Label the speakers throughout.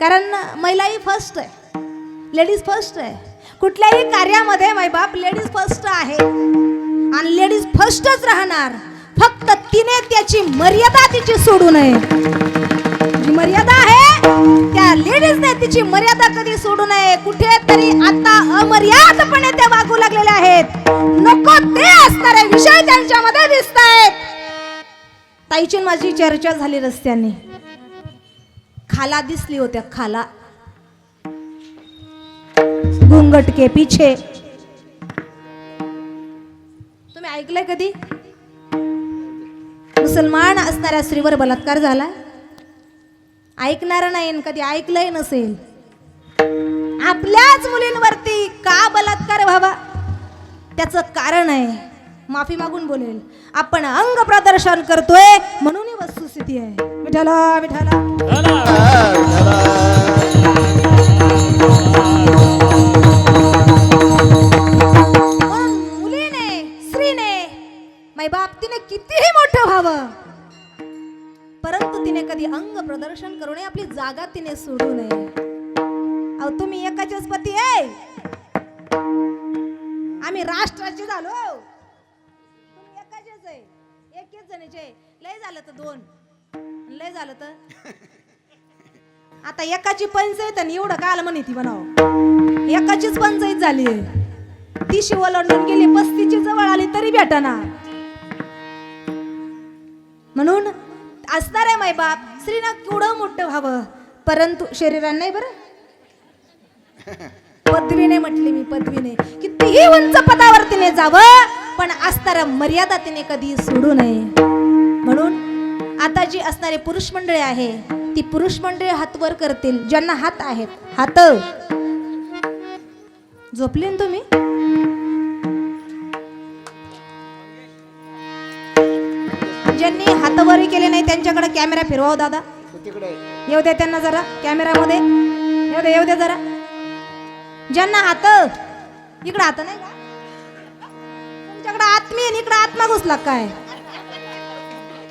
Speaker 1: कारण महिलाही फर्स्ट आहे. लेडीज फर्स्ट आहे. कुठल्याही कार्यामध्ये मायबाप लेडीज फर्स्ट आहे. आणि लेडीज फर्स्टच राहणार. फक्त तिने त्याची मर्यादा तिची सोडू नये. जी मर्यादा आहे त्या लेडीजने तिची मर्यादा कधी सोडू नये. कुठेतरी आता अमर्यादपणे त्या वागू लागलेल्या आहेत. नको ते असणारे विषय त्यांच्यामध्ये दिसत आहेत ताईची माझी चर्चा झाली रस्त्याने. खाला दिसली होत्या खाला. घुंगट के पीछे. तुम्ही ऐकलंय कधी? मुसलमान असणाऱ्या स्त्रीवर बलात्कार झाला? ऐकणार नाही कधी ऐकलंय नसेल. आपल्याच मुलींवरती का बलात्कार व्हावा? त्याचं कारण आहे. माफी मागून बोलेल. आपण अंग प्रदर्शन करतोय म्हणून वस्तू वस्तुस्थिती आहे विठाला विठाला मुलीने स्त्रीने बाप तिने कितीही मोठं व्हावं परंतु तिने कधी अंग प्रदर्शन करू नये आपली जागा तिने सोडू नये. अहो तुम्ही एकाचेच पती आहे? आम्ही राष्ट्राचे झालो. तुम्ही एकाचेच आहे. एकच जणीचे. लय झालं तर दोन. लय झालं तर. आता एकाची पंचायत आणि एवढं काल म्हणे ती म्हणावं. एकाचीच पंचायत झाली ती ओलांडून गेली पस्तीची जवळ आली तरी भेटना. म्हणून असणार आहे मायबाप स्त्रीनं केवढं मोठं व्हावं. परंतु शरीरानं नाही बरं. पदवीने म्हटली मी पदवीने. कितीही उंच पदावर तिने जावं पण असणाऱ्या मर्यादा तिने कधी सोडू नये. म्हणून आता जी असणारी पुरुष मंडळी आहे ती पुरुष मंडळी हात वर करतील ज्यांना हात आहेत. हात! झोपले ना तुम्ही? ज्यांनी हातवरी केले नाही त्यांच्याकडे कॅमेरा फिरवाव दादा. येऊ द्या त्यांना जरा कॅमेरामध्ये. येऊ द्या येऊ द्या जरा. ज्यांना हात! इकडं हात नाही का? तुमच्याकडे आत्मी आणि इकडं आत्मा घुसला काय?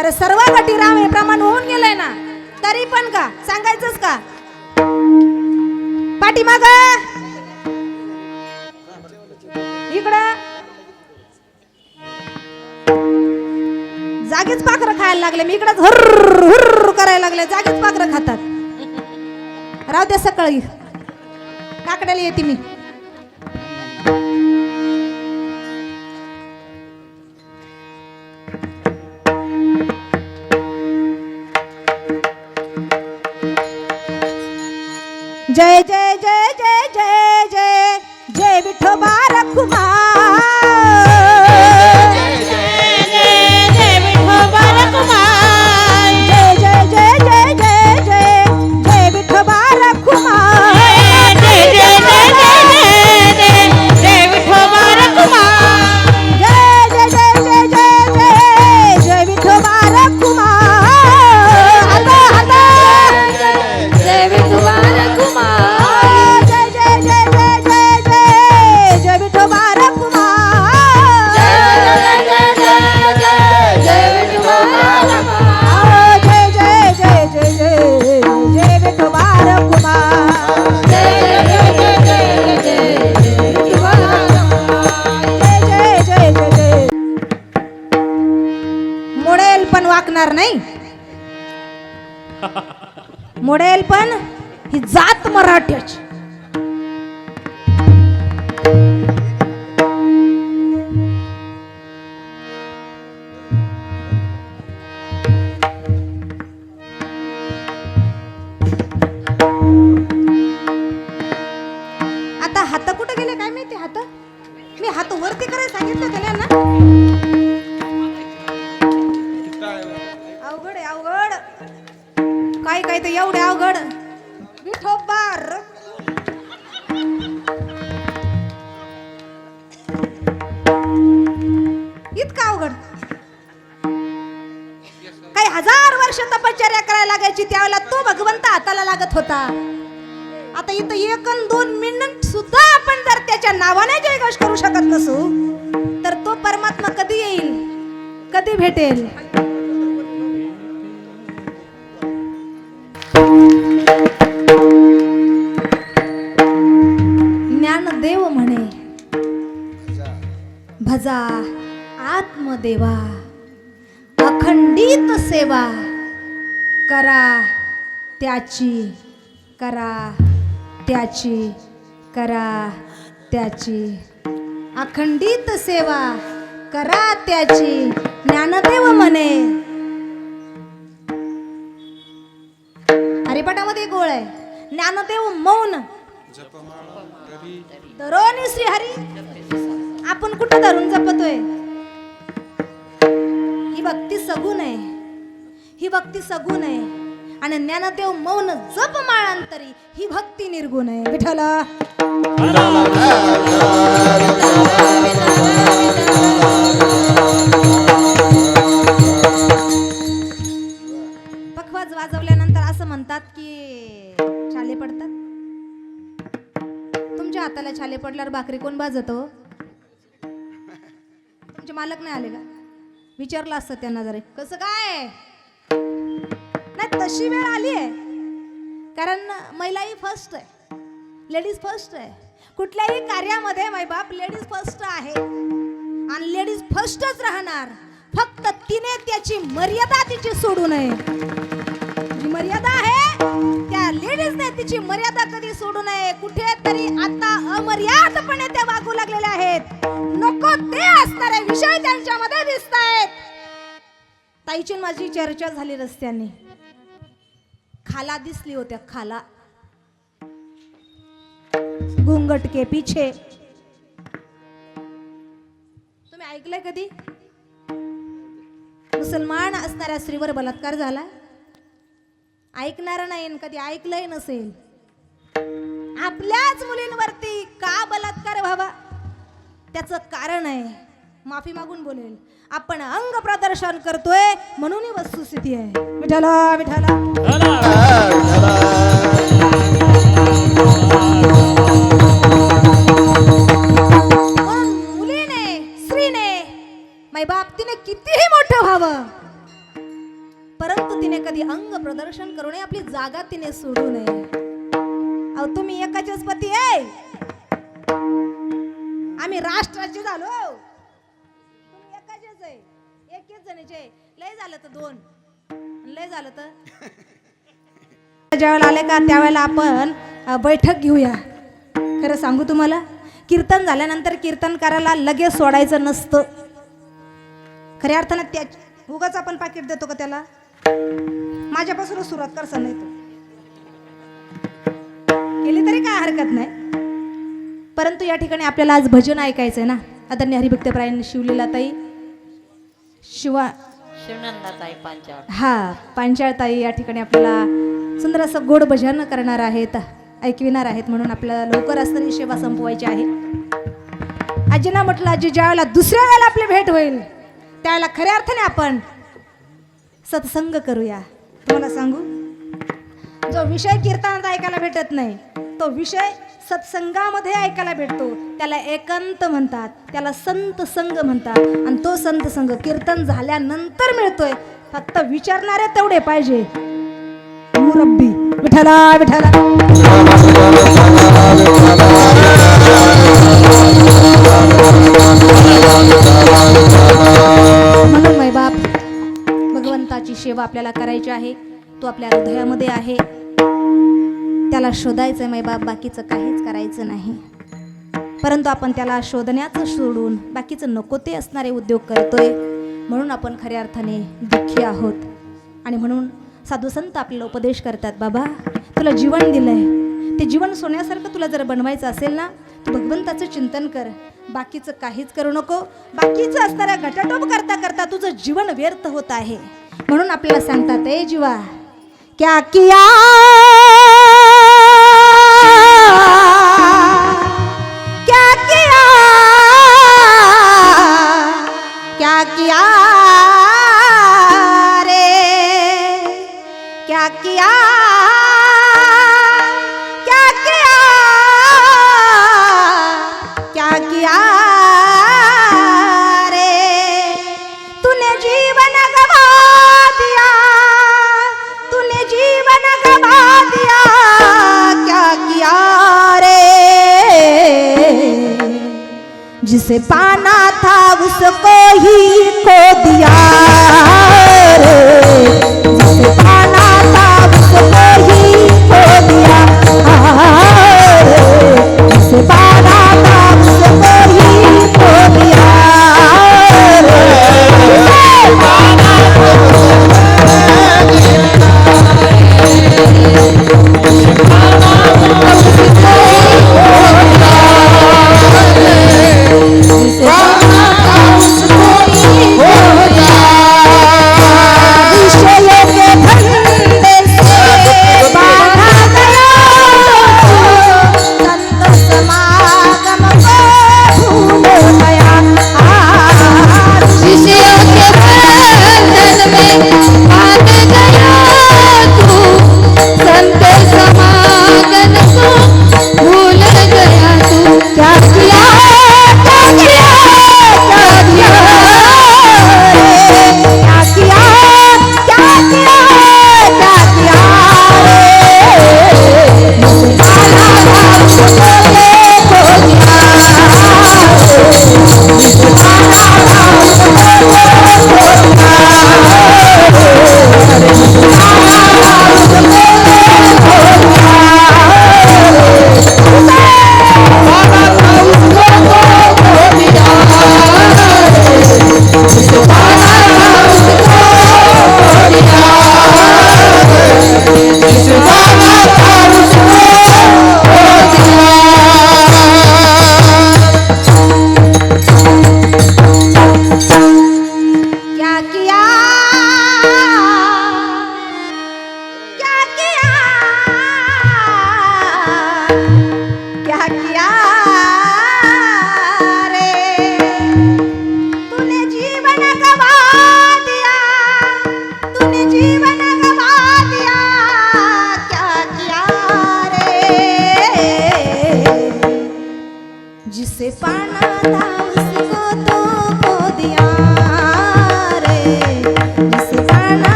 Speaker 1: अरे सर्व गटी राम हे प्रमाण होऊन गेलंय ना. तरी पण का? सांगायचंच का? पाठीमाग. इकडं. जागीच पाखरं खायला लागले. मी इकडंच हुर्र हुर्र करायला लागले. जागीच पाखरं खातात. राहू द्या सकाळी. काकड्याला येते मी. जय जय जय जय जय जय जय विठोबा मोडेल पण ही जात मराठ्याची. वर्ष तपश्चर्या करायला लागायची त्यावेळेला तो भगवंत हाताला लागत होता. आता इथं एक दोन मिनिट सुद्धा आपण जर त्याच्या नावाने जयघोष करू शकत नसू तर तो परमात्मा कधी येईल? कधी भेटेल? ज्ञानदेव म्हणे भजा आत्मदेवा अखंडित सेवा. करा त्याची करा त्याची करा त्याची. अखंडित सेवा करा त्याची ज्ञानदेव म्हणे हरिपाठामध्ये गोळ आहे. ज्ञानदेव मौन. धरोनी श्रीहरी आपण कुठं धरून जपतोय? ही भक्ती सगून आहे. ही भक्ती सगुण आहे आणि ज्ञानदेव मौन जप माळांतरी ही भक्ती निर्गुण आहे विठ्ठला. पखवाज वाजवल्यानंतर असं म्हणतात की छाले पडतात? तुमच्या हाताला छाले पडल्यावर भाकरी कोण भाजतो हो? तुमचे मालक नाही आले का? विचारलं असतं त्यांना जरा. कसं काय? तशी वेळ आली आहे. कारण महिला ही फर्स्ट आहे. लेडीज फर्स्ट आहे. कुठल्याही कार्यामध्ये बाप लेडीज फर्स्ट आहे. आणि लेडीज फर्स्टच राहणार. फक्त तिने त्याची मर्यादा तिची सोडू नये. जी मर्यादा आहे त्या लेडीजने तिची मर्यादा कधी सोडू नये. कुठे तरी आता अमर्यादपणे त्या वागू लागलेल्या आहेत. नको ते असणारे विषय त्यांच्यामध्ये दिसत आहेत ताईची माझी चर्चा झाली रस्त्याने. खाला दिसली होत्या खाला. घुंगट के पीछे. तुम्ही ऐकलंय कधी? मुसलमान असणाऱ्या स्त्रीवर बलात्कार झाला? ऐकणार नाही कधी ऐकलंय नसेल. आपल्याच मुलींवरती का बलात्कार व्हावा? त्याचं कारण आहे माफी मागून बोलेल आपण अंग प्रदर्शन करतोय म्हणून ही वस्तुस्थिती आहे. विठाला विठाला मुलीने स्त्रीने माय बाप तिने कितीही मोठं व्हावं परंतु तिने कधी अंग प्रदर्शन करू नये आपली जागा तिने सोडू नये. अहो तुम्ही एकाचेच पती आहे. आम्ही राष्ट्राचे झालो. एकच लय झालं तर दोन. लय झालं तर ज्यावेळेला आले का त्यावेळेला आपण बैठक घेऊया. खरं सांगू तुम्हाला कीर्तन झाल्यानंतर कीर्तनकाराला लगेच सोडायचं नसतं. खऱ्या अर्थानं त्या उगाच आपण पाकिट देतो का त्याला? माझ्यापासूनच सुरुवात कर नाही तू. केली तरी काय हरकत नाही. परंतु या ठिकाणी आपल्याला आज भजन ऐकायचंय ना. आदरणीय हरिभक्तप्रायण शिवलीला ताई शिवा
Speaker 2: शिवनंदाताई पांचाळ.
Speaker 1: हा पांचाळताई या ठिकाणी आपल्याला सुंदर असं गोड भजन करणार आहेत ऐकविणार आहेत म्हणून आपल्याला लवकर असताना सेवा संपवायची आहे. आजींना म्हटलं आजी ज्या वेळेला दुसऱ्या वेळेला आपली भेट होईल त्यावेळेला खऱ्या अर्थाने आपण सत्संग करूया. तुम्हाला सांगू? जो विषय कीर्तनात ऐकायला भेटत नाही तो विषय सत्संगामध्ये ऐकायला भेटतो. त्याला एकांत म्हणतात त्याला संत संग म्हणतात. आणि तो संत संग कीर्तन झाल्यानंतर मिळतोय. फक्त विचारणारे तेवढे पाहिजे. मुरब्बी विठाला विठाला म्हणून बाप भगवंताची सेवा आपल्याला करायची आहे. तो आपल्या हृदयामध्ये आहे. त्याला शोधायचं आहे बाप बाकीचं काहीच करायचं नाही. परंतु आपण त्याला शोधण्याचं सोडून बाकीचं नको ते असणारे उद्योग करतोय म्हणून आपण खऱ्या अर्थाने दुःखी आहोत. आणि म्हणून साधू संत आपल्याला उपदेश करतात बाबा तुला जीवन दिलंय. ते जीवन सोन्यासारखं तुला जर बनवायचं असेल ना तू भगवंताचं चिंतन कर. बाकीचं काहीच करू नको. बाकीचं असणाऱ्या घटाटोप करता करता तुझं जीवन व्यर्थ होत आहे. म्हणून आपल्याला सांगतात ए जीवा क्या किया जिसे पाना था उसको ही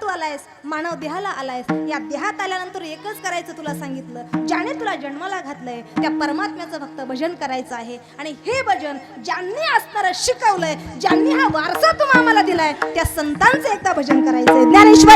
Speaker 3: तू
Speaker 1: आलायस मानव देहाला आलायस. या देहात आल्यानंतर एकच करायचं तुला सांगितलं. ज्याने तुला जन्माला घातलंय त्या परमात्म्याचं फक्त भजन करायचं आहे. आणि हे भजन ज्यांनी असणारं शिकवलंय ज्यांनी हा वारसा तू आम्हाला दिलाय त्या संतांचं एकदा भजन करायचंय. ज्ञानेश्वर!